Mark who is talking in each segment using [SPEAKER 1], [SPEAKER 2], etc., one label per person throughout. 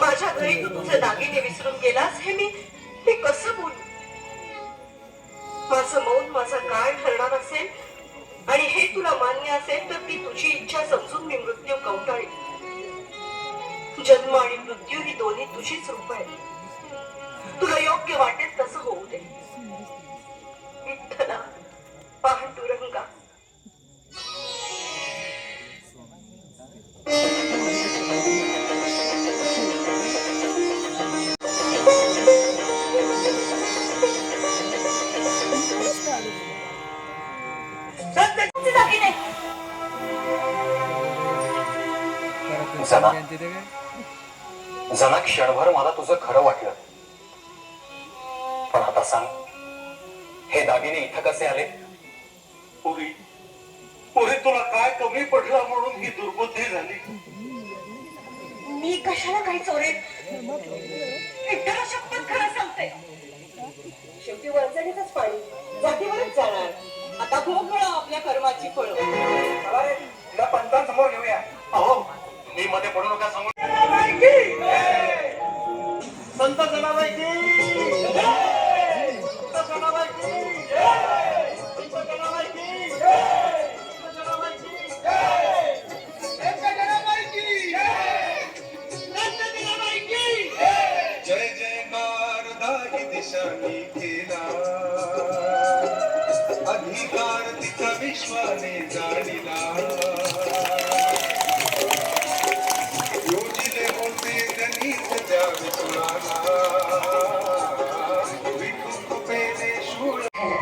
[SPEAKER 1] माझ्या घरी तू तुझे दागिने विसरून गेलास हे मी मी कसं बोलू? माझं मौन माझा काय ठरणार असेल आणि हे तुला मान्य असेल तर ती तुझी इच्छा समजून मी मृत्यू कवटाळी जन्म आणि मृत्यू ही दोन्ही तुझीच रूप आहे तुला योग्य वाटेल
[SPEAKER 2] जना जना क्षणभर मला तुझं खरं वाटलं. पण आता सांग हे दागिने इथं कसे आले?
[SPEAKER 3] पुरी पुरी तुला काय कमी पडला म्हणून ही दुर्बुद्धी झाली?
[SPEAKER 1] मी कशाला काही शपथ खरं सांगते. शेवटी वरचणीतच पाणी जातीवरच जाणार. आता भोग आपल्या कर्माची फळं.
[SPEAKER 3] तिला पंचांसमोर घेऊया. मध्ये पडू नका सांगू संत जनाबाई की जय! संत जनाबाई की जय! संत जनाबाई की जय! संत जनाबाई की जय! संत जनाबाई की जय! संत जनाबाई की जय!
[SPEAKER 4] जय जयकार दाही दिशांनी केला अधिकार तिचा विश्वाने जाणिला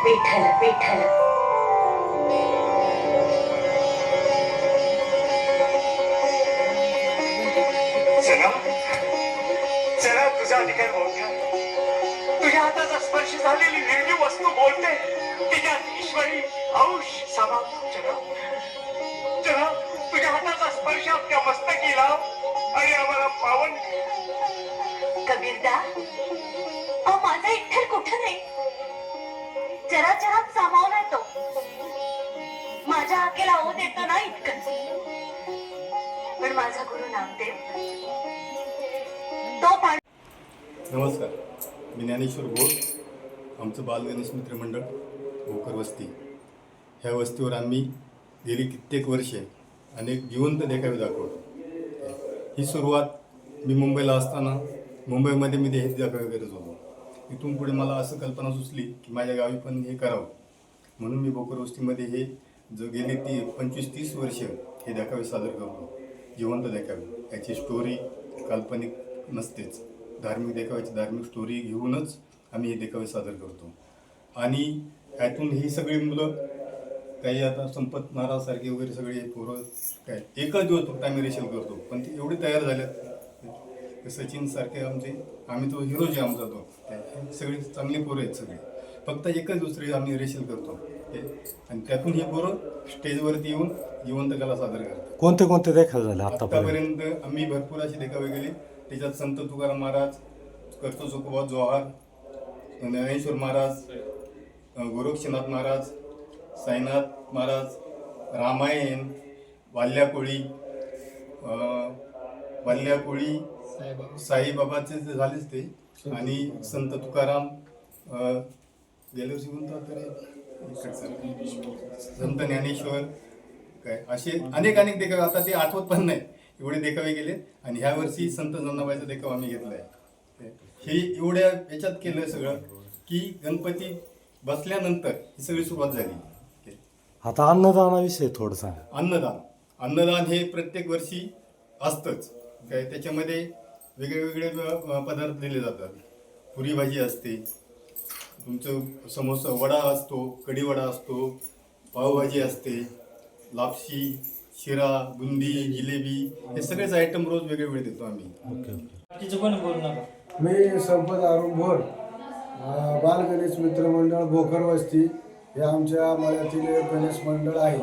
[SPEAKER 1] विठ्ठल विठ्ठल
[SPEAKER 3] चला चला तुझा अधिकार बोलतो तुझ्या हाताचा स्पर्श झालेली निर्जीव वस्तू बोलते तिच्यात ईश्वरी औष समाप्त चला चला तुझ्या हाताचा स्पर्श आपल्या मस्तकीला आणि आम्हाला पावन
[SPEAKER 1] कबीरदा अहो माझा विठ्ठल कुठं नाही? जरा जरा सामावलाय तो. माझ्या आकेला ओ देतो ना इतकं. पण माझा गुरु नामदेव तो
[SPEAKER 5] नमस्कार. मी ज्ञानेश्वर घोष. आमचं बाल गणेश मित्रमंडळ भोकर वस्ती. ह्या वस्तीवर आम्ही गेली कित्येक वर्षे अनेक जिवंत देखावे दाखवतो. ही सुरुवात मी मुंबईला असताना मुंबईमध्ये मी हे देखावे करत होतो. इथून पुढे मला असं कल्पना सुचली की माझ्या गावी पण हे करावं. म्हणून मी बोकरवस्तीमध्ये हे जो गेले ती पंचवीस तीस वर्ष हे देखावे सादर करतो. जिवंत देखावे. याची स्टोरी काल्पनिक नसतेच. धार्मिक देखाव्याची धार्मिक स्टोरी घेऊनच आम्ही हे देखावे सादर करतो. आणि यातून ही सगळी मुलं काही आता संपत नारासारखे वगैरे सगळे पोरं काय एकच दिवस फक्त आम्ही रेशल करतो. पण ते एवढे तयार झाल्यात सचिन सारखे आमचे आम्ही तो हिरो जे आमचा तो सगळे चांगले पोरं आहेत सगळे. फक्त एकच दुसरे आम्ही रेशल करतो आणि त्यातून ही पोरं स्टेजवरती येऊन जिवंत कला सादर करतात.
[SPEAKER 6] कोणते कोणते देखावे झाले आतापर्यंत?
[SPEAKER 5] आम्ही भरपूर असे देखावे गेले त्याच्यात संत तुकाराम महाराज करतो चोकोबा जोहार ज्ञानेश्वर महाराज गोरक्षनाथ महाराज साईनाथ महाराज रामायण वाल्याकोळी वाल्याकोळी साईबाबाचे जे झालेच ते. आणि संत तुकाराम अ, गेल्या वर्षी कोणता. संत ज्ञानेश्वर काय असे अनेक अनेक देखावे आता ते आठवत पण नाही. एवढे देखावे गेले. आणि ह्या वर्षी संत जनाबाईचा देखावा आम्ही घेतलाय. हे एवढ्या याच्यात केलं सगळं की गणपती बसल्यानंतर ही सगळी सुरुवात झाली.
[SPEAKER 6] आता अन्नदानाविषयी थोडं सांगा.
[SPEAKER 5] अन्नदान. अन्नदान हे प्रत्येक वर्षी असतंच. काय त्याच्यामध्ये वेगळे वेगळे अ, पदार्थ दिले जातात. पुरी भाजी असते. तुमचं समोसा वडा असतो कढी वडा असतो पावभाजी असते लापशी शिरा बुंदी जिलेबी हे सगळेच आयटम रोज वेगळे वेगळे देतो आम्ही.
[SPEAKER 7] मी संपत अरुण भोर अ, बाल गणेश मित्र मंडळ भोकर वस्ती हे आमच्या मळ्यातील गणेश मंडळ आहे.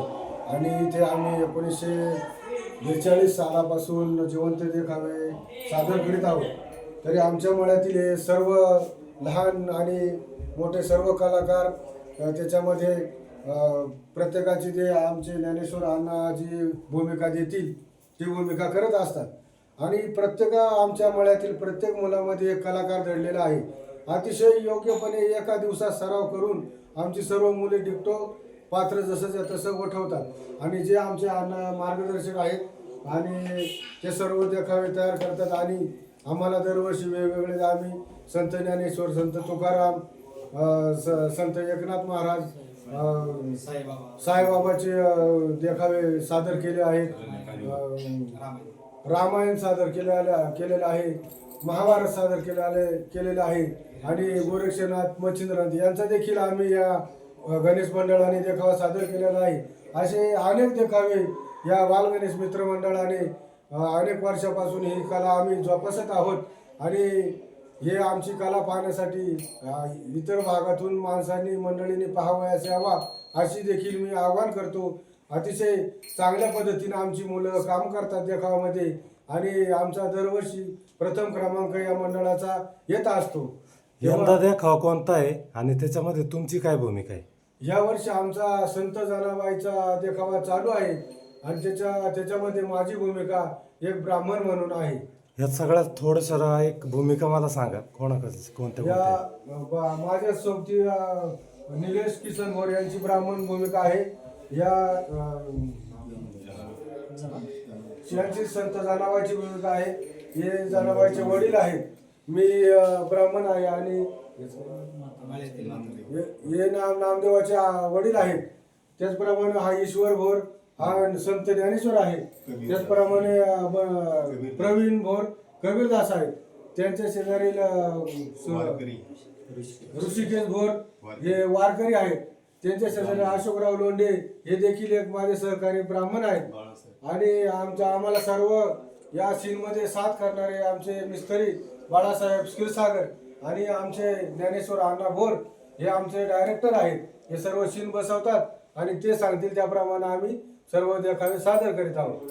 [SPEAKER 7] आणि इथे आम्ही एकोणीसशे बेचाळीस सालापासून जिवंत देखावे सादर करीत आहोत. तरी आमच्या मळ्यातील हे सर्व लहान आणि मोठे सर्व कलाकार त्याच्यामध्ये प्रत्येकाची जे आमचे ज्ञानेश्वर अण्णा जी भूमिका देतील ती भूमिका करत असतात. आणि प्रत्येक आमच्या मळ्यातील प्रत्येक मुलामध्ये एक कलाकार दडलेला आहे. अतिशय योग्यपणे एका दिवसात सराव करून आमची सर्व मुले डिक्टो पात्र जसंच्या तसं गोठवतात. आणि जे आमचे अन्न मार्गदर्शक आहेत आणि ते सर्व देखावे तयार करतात. आणि आम्हाला दरवर्षी वेगवेगळे आम्ही संत ज्ञानेश्वर संत तुकाराम स- संत एकनाथ महाराज साईबाबाचे देखावे सादर केले आहेत. रामायण सादर केलेलं केलेलं आहे. महाभारत सादर केलेले केलेलं आहे. आणि गोरक्षनाथ मच्छिंद्रनाथ यांचा देखील आम्ही या गणेश मंडळाने देखावा सादर केलेला आहे. असे अनेक देखावे या बालगणेश मित्रमंडळाने मित्र मंडळाने अनेक वर्षापासून ही कला आम्ही जोपासत आहोत. आणि हे आमची कला पाहण्यासाठी इतर भागातून माणसांनी मंडळींनी पाहावयास यावा अशी देखील मी आवाहन करतो. अतिशय चांगल्या पद्धतीने आमची मुलं काम करतात देखावामध्ये आणि आमचा दरवर्षी प्रथम क्रमांक या मंडळाचा येत असतो.
[SPEAKER 6] यंदा देखावा कोणता आहे आणि त्याच्यामध्ये तुमची काय भूमिका आहे?
[SPEAKER 7] यावर्षी आमचा संत जनाबाईचा देखावा चालू आहे आणि त्याच्या त्याच्यामध्ये माझी भूमिका एक ब्राह्मण म्हणून आहे.
[SPEAKER 6] यात सगळ्यात थोडंसं एक भूमिका मला सांगा कोणाकडे कोणत्या
[SPEAKER 7] या ब- माझ्या सोबती अ, निलेश किसन मोर यांची ब्राह्मण भूमिका आहे. या अ, यांची संत जनाबाईची भूमिका आहे. हे जनाबाईचे वडील आहेत. मी ब्राह्मण आहे आणि हे नाम नामदेवाचे वडील आहेत. त्याचप्रमाणे हा ईश्वर भोर हा संत ज्ञानेश्वर आहे. त्याचप्रमाणे प्रवीण भोर कबीरदास आहेत. त्यांच्या शेजारील ऋषिकेश भोर हे वारकरी आहेत. त्यांच्या शेजारी अशोकराव लोंढे हे देखील एक माझे सहकारी ब्राह्मण आहेत. आणि आमच्या आम्हाला सर्व या सीनमध्ये साथ करणारे आमचे मिस्त्री बाळासाहेब क्षीरसागर आणि आमचे ज्ञानेश्वर अण्णा भोर हे आमचे डायरेक्टर आहेत. हे सर्व शीन बसवतात आणि ते सांगतील त्याप्रमाणे आम्ही सर्व देखावे सादर करीत आहोत.